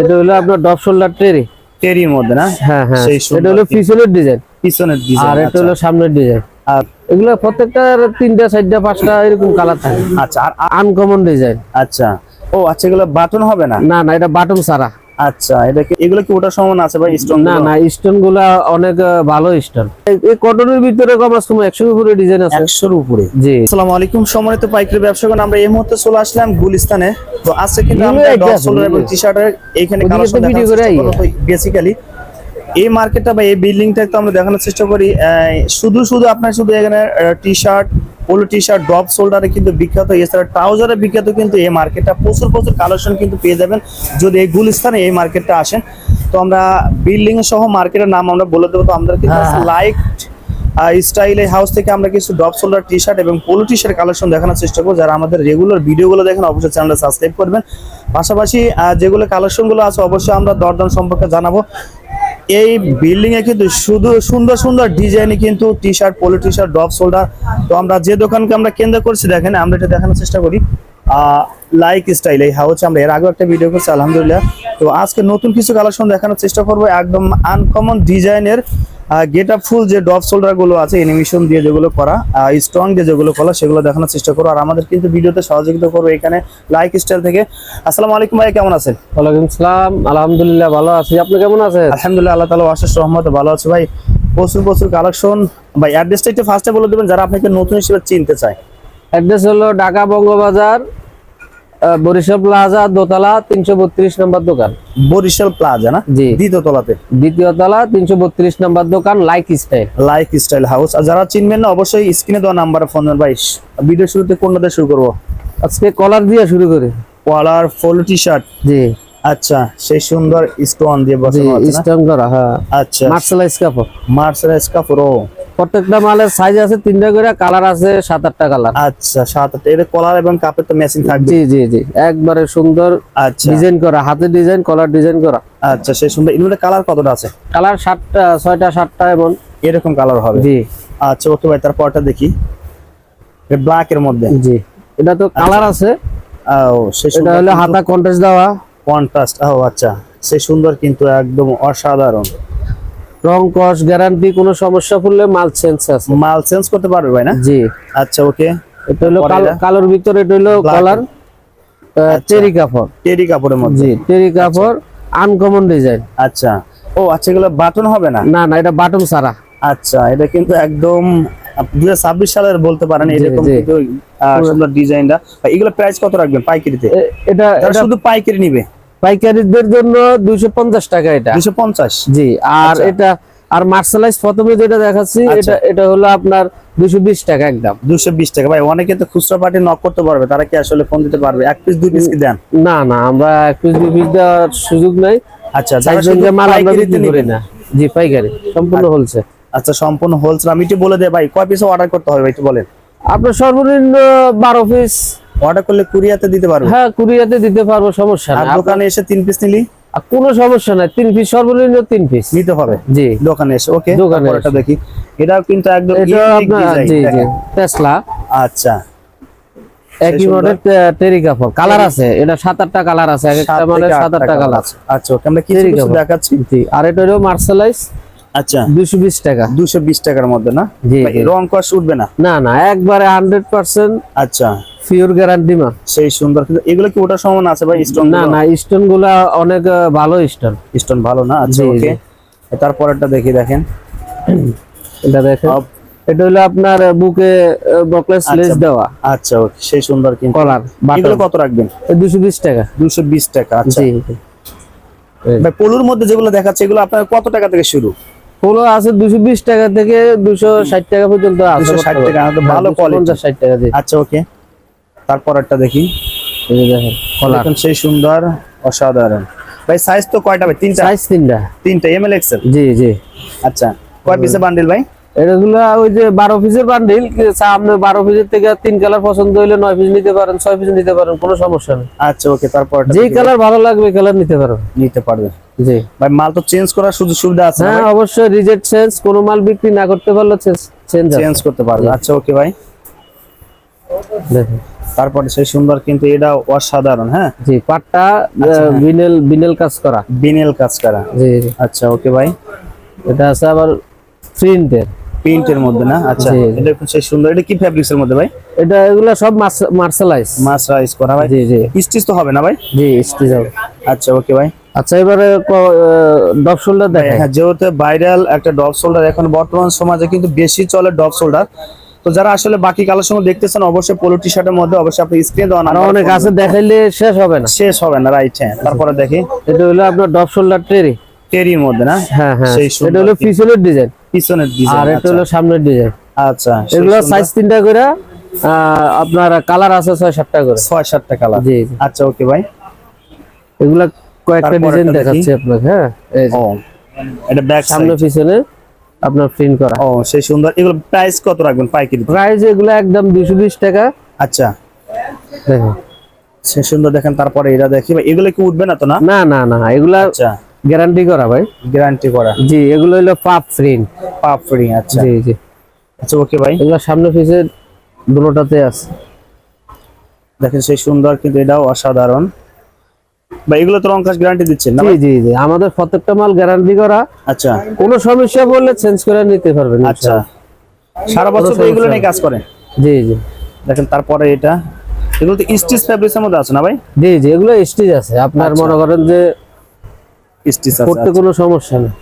এটা হলো আপনার ডপ শোল্ডার টেরি। টেরির মধ্যে না? হ্যাঁ হ্যাঁ। এটা হলো পিছনের ডিজাইন। পিছনের আর এটা হলো সামনের ডিজাইন। আর এগুলো প্রত্যেকটার তিনটা চারটা পাঁচটা এরকম কালার থাকে। আচ্ছা আর আনকমন ডিজাইন আচ্ছা। ও আচ্ছা এগুলো বাটন হবে না? না না এটা বাটন সারা আচ্ছা এটা কি এগুলো কি ওটা সমান আছে ভাই স্টোন না না স্টোনগুলা অনেক ভালো স্টোন এই কটনের ভিতরে কম আছে একশো উপরে ডিজাইন আছে। একশোর উপরে। জি। আসসালামু আলাইকুম সম্মানিত পাইকারি ব্যবসাগণ আমরা এই মুহূর্তে চলে আসলাম গুলিস্তানে। তো আজকে কিন্তু আমরা একটা ডগ আছে, সোলার এবং এগুলো। টি শার্টের এইখানে কালেকশন। করব বেসিক্যালি এই মার্কেটটা বা এই বিল্ডিংটা তো আমরা দেখানোর চেষ্টা করি। শুধু শুধু আপনার শুধু এখানে T shirt polo T shirt drop শোল্ডারে কিন্তু বিখ্যাত এছাড়া ট্রাউজারে বিখ্যাত কিন্তু এই মার্কেটটা। প্রচুর প্রচুর কালেকশন কিন্তু পেয়ে যাবেন যদি এই গুলিস্তানে এই মার্কেটটা আসেন। তো আমরা বিল্ডিং সহ মার্কেটের নাম আমরা বলে দেবো। তো আমরা কিন্তু। লাইক স্টাইল এই হাউস থেকে আমরা কিছু ড্রপ শোল্ডার টি শার্ট এবং পোলো টি শার্ট কালেকশন দেখানোর চেষ্টা করব। যারা আমাদের রেগুলার ভিডিওগুলো দেখেন অবশ্যই চ্যানেলটা সাবস্ক্রাইব করবেন। পাশাপাশি যেগুলো কালেকশনগুলো আছে অবশ্যই আমরা দরদাম সম্পর্কে জানাব। এই বিল্ডিং এ কিন্তু শুধু সুন্দর সুন্দর ডিজাইনে কিন্তু T shirt polo T shirt drop shoulder তো আমরা যে দোকানকে আমরা কেন্দ্র করছি, দেখেন, আমরা এটা দেখানোর চেষ্টা করি। লাইক স্টাইল এই হচ্ছে আমরা এর আগে একটা ভিডিও করছি, আলহামদুলিল্লাহ। তো আজকে নতুন কিছু কালেকশন দেখানোর চেষ্টা করব। একদম আনকমন ডিজাইনের গেট আপ ফুল যে শোল্ডারগুলো আছে এনিমেশন দিয়ে যেগুলো করা স্ট্রং দিয়ে যেগুলো করা সেগুলো দেখানোর চেষ্টা করব আর আমাদের কিন্তু ভিডিওতে সহযোগিতা করব এখানে লাইক স্টাইল থেকে। আসসালামু আলাইকুম ভাই কেমন আছেন? ওয়ালাইকুম সালাম আলহামদুলিল্লাহ ভালো আছি। আপনি কেমন আছেন? আলহামদুলিল্লাহ আল্লাহ তালা অশেষ রহমত ভালো আছে ভাই। প্রচুর প্রচুর কালেকশন ভাই অ্যাড্রেসটা একটু ফার্স্টে বলে দেবেন যারা আপনাকে নতুন হিসেবে চিনতে চায়। অ্যাড্রেস হলো ঢাকা বঙ্গবাজার বরিশাল প্লাজা দোতলা তিনশো বত্রিশ নম্বর দোকান। বরিশাল প্লাজা না? জি। দ্বিতীয় তলাতে? দ্বিতীয় তলা তিনশো বত্রিশ নম্বর দোকান like style life style house আর যারা চিনবেন না অবশ্যই স্ক্রিনে দেওয়া নাম্বারে ফোন ভাই ভিডিও শুরুতে কোনটা দিয়ে শুরু করব? আজকে কলার দিয়ে শুরু করি। কলার ফুল টি শার্ট জি। আচ্ছা সেই সুন্দর স্টোন দিয়ে বসানো আছে স্টোন করা হ্যাঁ। আচ্ছা। মার্শালাইজ কাপড়। মার্সেলাইজ কাপড় ও। প্রত্যেকটা মালের সাইজ আছে তিনটা করে কালার আছে সাত আটটা কালার আচ্ছা সাত আটটা। এটা কলার এবং কাপের তো ম্যাচিং থাকবে। জি জি জি। একবারে সুন্দর আচ্ছা। ডিজাইন করা হাতে ডিজাইন কলার ডিজাইন করা। আচ্ছা সেই সুন্দর। এর মধ্যে কালার কতটা আছে? কালার সাতটা ছয়টা সাতটা এমন। এরকম কালার হবে। জি। আচ্ছা ওকে ভাই তারপরটা দেখি। ব্ল্যাক এর মধ্যে। জি। এটা তো কালার আছে। ও সে এটা হলো হাতা কন্টেস্ট দেওয়া। কন্ট্রাস্ট ও আচ্ছা। সে সুন্দর কিন্তু একদম অসাধারণ। রং কস গ্যারান্টি কোনো সমস্যা পড়লে মাল চেঞ্জ আছে। মাল চেঞ্জ করতে পারবে ভাই না? জি। আচ্ছা ওকে এটা হলো কালোর ভিতরে এটা হলো. কলার টেরি কাপড়। টেরি কাপড়ের মধ্যে। জি টেরি কাপড় আনকমন ডিজাইন আচ্ছা। ও আচ্ছা এগুলো বাটন হবে না? না না এটা বাটন সারা আচ্ছা এটা কিন্তু একদম দুই হাজার ছাব্বিশ সালের বলতে পারেন এরকম। কিন্তু সুন্দর ডিজাইনটা এগুলো প্রাইস কত রাখবেন? পাইকারিতে? এটা শুধু পাইকারি নিবে। পাইকারিদের জন্য দুইশো পঞ্চাশ টাকা এটা। দুশো পঞ্চাশ। জি আর আচ্ছা। এটা আর মার্শালাইজ প্রথমে যেটা দেখাচ্ছি আচ্ছা। এটা এটা হলো আপনার দুইশো বিশ টাকা একদম। দুশো বিশ টাকা। ভাই অনেকে তো খুচরা পার্টি নক করতে পারবে তারা কি আসলে ফোন দিতে পারবে? এক পিস দুই পিস কি দেন? না না আমরা এক পিস দুই পিস দেওয়ার সুযোগ নাই। আচ্ছা সাইজ মাল আমরা পাইকারিতে বিক্রি করি না। জি পাইকারি সম্পূর্ণ হোলসেল আচ্ছা সম্পূর্ণ হোলসেল আমি একটু বলে দেয় ভাই কয় পিস অর্ডার করতে হবে ভাই একটু বলেন। আপনার সর্বনিম্ন বারো পিস অর্ডার করলে কুরিয়াতে দিতে পারবে? হ্যাঁ কুরিয়াতে দিতে পারব সমস্যা নাই। দোকানে এসে তিন পিস নিলি? আর কোনো সমস্যা নাই তিন পিস সর্বনিম্ন তিন পিস নিতে হবে? জি। দোকানে এসে ওকে দোকানে তারপরেরটা দেখি। এটাও কিন্তু একদম এটা আপনার জি জি টেসলা আচ্ছা। একই। মডেল টেরি কাপড় কালার আছে এটা সাত আটটা কালার আছে এক একটা মানে সাত আটটা কালার আছে। আচ্ছা ওকে আমরা কাপড়। দেখাচ্ছি। আর এটা হলো মার্শালাইজ আচ্ছা। দুশো বিশ টাকা। দুশো বিশ টাকার মধ্যে না। রং উঠবে না? না না একবারে আচ্ছা। পিওর গ্যারান্টি মা। সেই সুন্দর এগুলো কি ওটার সমান আছে ভাই স্টোন না না স্টোনগুলা অনেক ভালো স্টোন স্টোন ভালো না? আচ্ছা জি, ওকে তারপরেরটা দেখি দেখেন। এটা দেখেন। এটা হলো আপনার বুকে বকলেস লেস দেওয়া। আচ্ছা ওকে সেই সুন্দর কিন্তু। কলার এগুলো কত রাখবেন? দুশো বিশ টাকা। দুশো বিশ টাকা আচ্ছা। ভাই পলুর মধ্যে যেগুলো দেখাচ্ছে এগুলো আপনার কত টাকা থেকে শুরু? আছে দুশো বিশ টাকা থেকে দুশো ষাট টাকা পর্যন্ত আছে 260 টাকা, ভালো হ্যাঁ। 250 ষাট টাকা দিয়ে। আচ্ছা ওকে। তারপরেরটা দেখি। দেখেন সেই সুন্দর অসাধারণ। ভাই সাইজ তো কয়টা ভাই? তিনটা? সাইজ তিনটা। তিনটা এম এল এক্সেল জি জি। আচ্ছা কয় পিসে বান্ডিল ভাই? এগুলো ওই যে বারো পিসের বান্ডিল সামনে বারো পিসের থেকে তিন কালার পছন্দ হইলে নয় পিস নিতে পারেন ছয় পিস নিতে পারেন কোনো সমস্যা নেই। আচ্ছা ওকে তারপর যেই কালার ভালো লাগবে কালার নিতে পারবেন। নিতে পারবে জি। ভাই মাল তো চেঞ্জ করার সুযোগ সুবিধা আছে হ্যাঁ অবশ্যই রিজেক্ট চেঞ্জ কোনো মাল বিক্রি না করতে পারলে চেঞ্জ চেঞ্জ করতে পারবে। আচ্ছা ওকে ভাই দেখেন। তারপরে সেই সুন্দর কিন্তু এটা অসাধারণ হ্যাঁ? জি পাটটা আচ্ছা, হ্যাঁ। বিনেল বিনেল কাজ করা। বিনেল কাজ করা। জি। আচ্ছা ওকে ভাই এটা আছে আবার প্রিন্টের। প্রিন্টের মধ্যে না? আচ্ছা। এটা খুব সেই সুন্দর। এটা কি ফ্যাব্রিক্স এর মধ্যে ভাই? এটা এগুলা সব মার্শালাইজ মাছ করা ভাই? জি জি। স্টিচ তো হবে না ভাই? জি স্টিচ হবে। আচ্ছা ওকে ভাই আচ্ছা এবারে ডপ শোল্ডার দেখেন হ্যাঁ যেহেতু ভাইরাল একটা ডব শোল্ডার এখন বর্তমান সমাজে কিন্তু বেশি চলে ডব শোল্ডার। তো যারা আসলে বাকি কালেকশন দেখতেছেন অবশ্যই পোলো টি শার্টের মধ্যে অবশ্যই আপনি স্ক্রিনে দেওয়া নাম্বার অনেক আছে দেখাইলে শেষ হবে না। শেষ হবে না রাইট হ্যাঁ তারপরে দেখি। এটা হলো আপনার ডপ শোল্ডার ট্রেরি টেরির মধ্যে না? হ্যাঁ হ্যাঁ এটা হলো পিছনের ডিজাইন পিছনের ডিজাইন আর এটা হলো সামনের ডিজাইন আচ্ছা এগুলো। সাইজ তিনটা করে আপনার কালার আছে ছয় সাতটা করে। ছয় সাতটা কালার জি আচ্ছা ওকে ভাই। এগুলা কয়েকটা ডিজাইন দেখাচ্ছি আপনাকে হ্যাঁ? এই যে, এটা ব্যাক সামনে পিছনে আপনার প্রিন্ট করা। ও সেই সুন্দর। এগুলো প্রাইস কত রাখবেন পাইকারি? প্রাইস এগুলো একদম দুশো বিশ টাকা। আচ্ছা। দেখুন। সে সুন্দর দেখেন তারপরে এটা দেখি। ভাই এগুলো কি উঠবে না তো না? না না না এগুলা আচ্ছা। গ্যারান্টি করা ভাই। গ্যারান্টি করা। জি এগুলো হলো পাপ প্রিন্ট পাপ ফ্রি আচ্ছা। জি জি। আচ্ছা ওকে ভাই। এগুলো সামনে পিছে দুটোটাতে আছে। দেখেন সেই সুন্দর কিন্তু এটাও অসাধারণ। বা এগুলো তো রং কাজ গ্যারান্টি দিচ্ছেন জি জি জি। আমাদের প্রত্যেকটা মাল গ্যারান্টি করা। আচ্ছা। কোনো সমস্যা বললে চেঞ্জ করে নিতে পারবেন আচ্ছা। সারা বছর তো এগুলো নিয়ে কাজ করেন জি জি। দেখেন তারপরে এটা। এগুলো তো স্টিচ ফ্যাব্রিক্স এর মধ্যে আছে না ভাই? জি জি এগুলো স্টিচ আছে। আপনার আচ্ছা। মনে করেন যে স্টিচ আছে করতে কোনো সমস্যা নেই।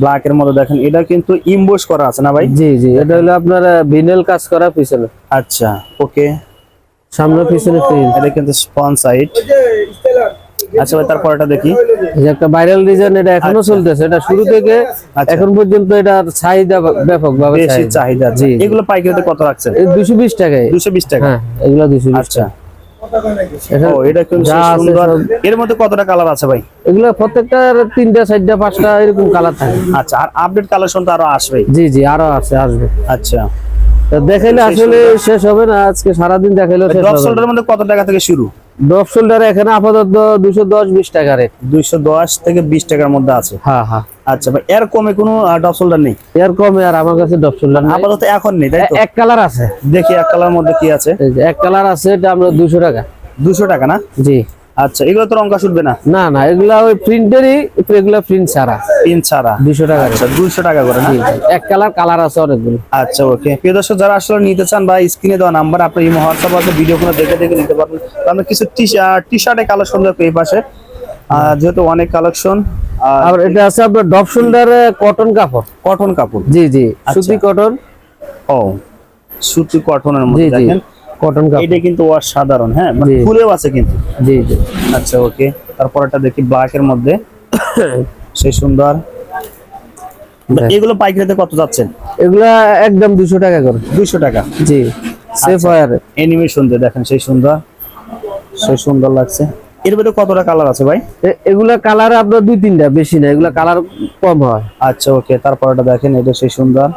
ব্ল্যাক এর মধ্যে দেখেন এটা কিন্তু ইমবোস করা আছে না ভাই? জি জি এটা হলো আপনার ভিনেল কাজ করা পিছনে। আচ্ছা ওকে সামনে পিছনে প্রিন্ট এটা কিন্তু স্পন সাইড আচ্ছা ভাই তারপর এটা দেখি। এই একটা ভাইরাল ডিজাইন এটা এখনও চলতেছে। এটা শুরু থেকে আচ্ছা। এখন পর্যন্ত এটার চাহিদা ব্যাপক ভাবে বেশি চাহিদা। জি। এগুলো পাইকারিতে কত রাখছেন? দুশো বিশ টাকায়। দুশো বিশ টাকা। হ্যাঁ এগুলো দুশো বিশ আচ্ছা। ও এটা কিন্তু সুন্দর। এর মধ্যে কতটা কালার আছে ভাই? এগুলো প্রত্যেকটার তিনটা চারটা পাঁচটা এরকম কালার থাকে। আচ্ছা আর আপডেট কালেকশন তো আরও আসবে। জি জি আরও আছে আসবে। আচ্ছা। দেখাইলে আসলে শেষ হবে না। আজকে সারাদিন দেখাইলেও শেষ ড্রপ শোল্ডারের মধ্যে কত টাকা থেকে শুরু? ড্রপ শোল্ডার এখানে আপাতত দুশো দশ বিশ টাকা রেট দুইশো দশ থেকে বিশ টাকার মধ্যে আছে। হ্যাঁ হ্যাঁ। আচ্ছা ভাই এর কমে কোনো ড্রপ শোল্ডার নেই? এর কমে আর আমার কাছে ড্রপ শোল্ডার নাই। আপাতত এখন নেই তাই তো? এক কালার আছে। দেখি এক কালার মধ্যে কি আছে। এই যে এক কালার আছে এটা আমরা দুশো টাকা। দুশো টাকা না? জি। আচ্ছা এগুলো তো রঙ্কা শুটবে না? না না এগুলা ওই প্রিন্টেরই এগুলা প্রিন্ট ছাড়া। তিন ছাড়া? দুশো টাকা আচ্ছা দুইশো টাকা করে জি। এক কালার কালার আছে অনেকগুলো। আচ্ছা ওকে প্রিয় দর্শক যারা আসলে নিতে চান বা স্ক্রিনে দেওয়া নাম্বার আপনার ইমো হোয়াটসঅ্যাপ আছে ভিডিও কোনো দেখে দেখে নিতে পারবেন। আমরা কিছু টি টি শার্টের কালেকশন দেখব এই পাশে। যেহেতু অনেক কালেকশন আর এটা আছে আপনার ডপ শোল্ডার কটন কাপড়। কটন কাপড়? জি জি আচ্ছা। সুতি কটন ও সুতি কটনের মধ্যে দেখেন। কটন কাপড় এটা কিন্তু অসাধারণ হ্যাঁ? মানে ফুলেও আছে কিন্তু। জি জি। আচ্ছা ওকে। তারপর একটা দেখি ব্ল্যাক এর মধ্যে। সেই সুন্দর। এগুলো পাইকারিতে কত যাচ্ছেন? এগুলা একদম দুশো টাকা করে। দুইশো টাকা। জি সেফ। ওয়ার অ্যানিমেশন দিয়ে দেখেন সেই সুন্দর। সেই সুন্দর লাগছে। এর ভিতরে কতটা কালার আছে ভাই? এগুলা কালার আপনার দুই তিনটা বেশি না এগুলা কালার কম হয়। আচ্ছা ওকে। তারপর এটা দেখেন এটা সেই সুন্দর।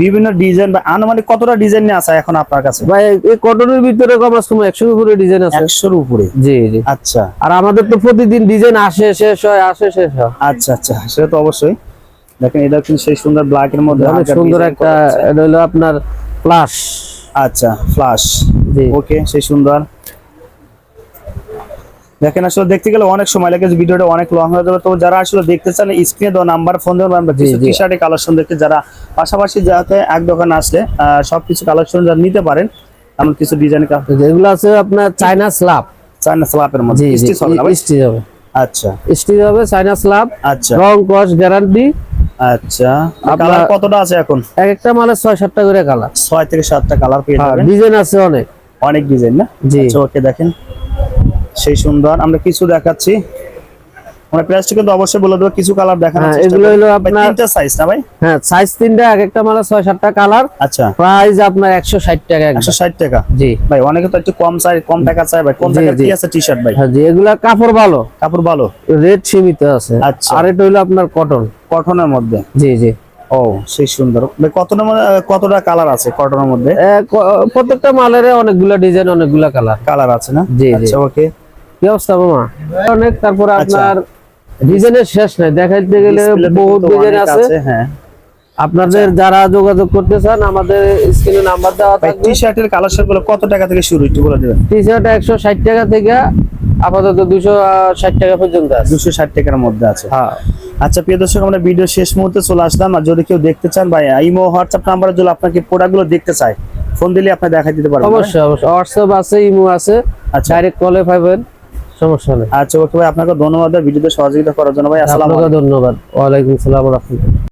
বিভিন্ন ডিজাইন বা আনুমানিক কতটা ডিজাইন আছে এখন আপনার কাছে? ভাই এই কটনের ভিতরে কম আছে একশোর উপরে ডিজাইন আছে। একশোর উপরে? জি জি। আচ্ছা। আর আমাদের তো প্রতিদিন ডিজাইন আসে শেষ হয় আসে শেষ হয়। আচ্ছা আচ্ছা সেটা তো অবশ্যই। দেখেন এটা কিন্তু সেই সুন্দর ব্ল্যাক এর মধ্যে অনেক সুন্দর একটা এটা হলো আপনার প্লাস আচ্ছা ফ্লাশ জি। ওকে সেই সুন্দর। দেখেন আসলে দেখতে গেলে অনেক সময় লাগে ভিডিওটা অনেক লং হয়ে যাবে। তো যারা আসলে দেখতে চান স্ক্রিনে দেওয়া নাম্বার ফোন দেবেন আমরা কিছু টি শার্টের কালেকশন দেখতে যারা পাশাপাশি যাতে এক দোকানে আসলে সবকিছু কালেকশন যারা নিতে পারেন এমন কিছু ডিজাইন যেগুলো আছে আপনার চায়না স্ল্যাব চায়না স্ল্যাপের মধ্যে। স্টিচ হবে স্টিচ হবে। আচ্ছা। স্টিচ হবে চায়না স্ল্যাব আচ্ছা। রং কস গ্যারান্টি আচ্ছা। কালার কতটা আছে এখন? এক একটা সাতটা করে কালার থেকে কালার পেয়ে যাবেন। ডিজাইন আছে অনেক। অনেক ডিজাইন না? জি। আচ্ছা ওকে দেখেন। সেই সুন্দর। আমরা কিছু দেখাচ্ছি। আমরা প্রাইসটা কিন্তু অবশ্যই বলে দেবো কিছু কালার দেখানোর হ্যাঁ, এগুলো হলো আপনার- তিনটা সাইজ না ভাই? হ্যাঁ সাইজ তিনটা এক একটা মালের ছয় সাতটা কালার আচ্ছা। প্রাইস আপনার একশো ষাট টাকা একদম। একশো ষাট টাকা? জি। ভাই অনেকে তো একটু কম চাই কম টাকা চাই ভাই কম জি, টাকা কি আছে টি শার্ট ভাই? হ্যাঁ জি এগুলা কাপড় ভালো। কাপড় ভালো? রেট সীমিত আছে। আচ্ছা। আর এটা হলো আপনার কটন কটনের মধ্যে? জি জি। ও সেই সুন্দর। মধ্যে কতটা কালার আছে কটনের মধ্যে? প্রত্যেকটা মালের অনেকগুলা ডিজাইন অনেকগুলা কালার কালার আছে না? জি, জি। আচ্ছা ওকে কি অবস্থা মামা অনেক তারপরে আচ্ছা। আপনার ডিজাইনের শেষ নাই দেখাইতে গেলে বহুত ডিজাইন আছে। হ্যাঁ। আপনাদের যারা যোগাযোগ করতে চান আমাদের স্ক্রিনে নাম্বার দেওয়া থাকবে। টি শার্টের কালেকশনগুলো কত টাকা থেকে শুরু একটু বলে দেবেন? টি শার্ট একশো ষাট টাকা থেকে আপাতত দুশো ষাট টাকা পর্যন্ত আছে। দুশো ষাট টাকার মধ্যে আছে। হ্যাঁ। আচ্ছা প্রিয় দর্শক আমরা ভিডিও শেষ মুহূর্তে চলে আসলাম। আর যদি কেউ দেখতে চান ভাই ইমো হোয়াটসঅ্যাপ নাম্বারে যদি আপনাকে প্রোডাক্টগুলো দেখতে চায়। ফোন দিলে আপনি দেখাই দিতে পারবেন অবশ্যই অবশ্যই। হোয়াটসঅ্যাপ আছে ইমো আছে। আচ্ছা। ডাইরেক্ট কলে পাবেন সমস্যা নেই। আচ্ছা ওকে ভাই আপনাকে ধন্যবাদ ভিডিওতে সহযোগিতা করার জন্য ভাই আসসালামু আলাইকুম। ধন্যবাদ। ওয়ালাইকুম সালাম রহমতুল্লাহ।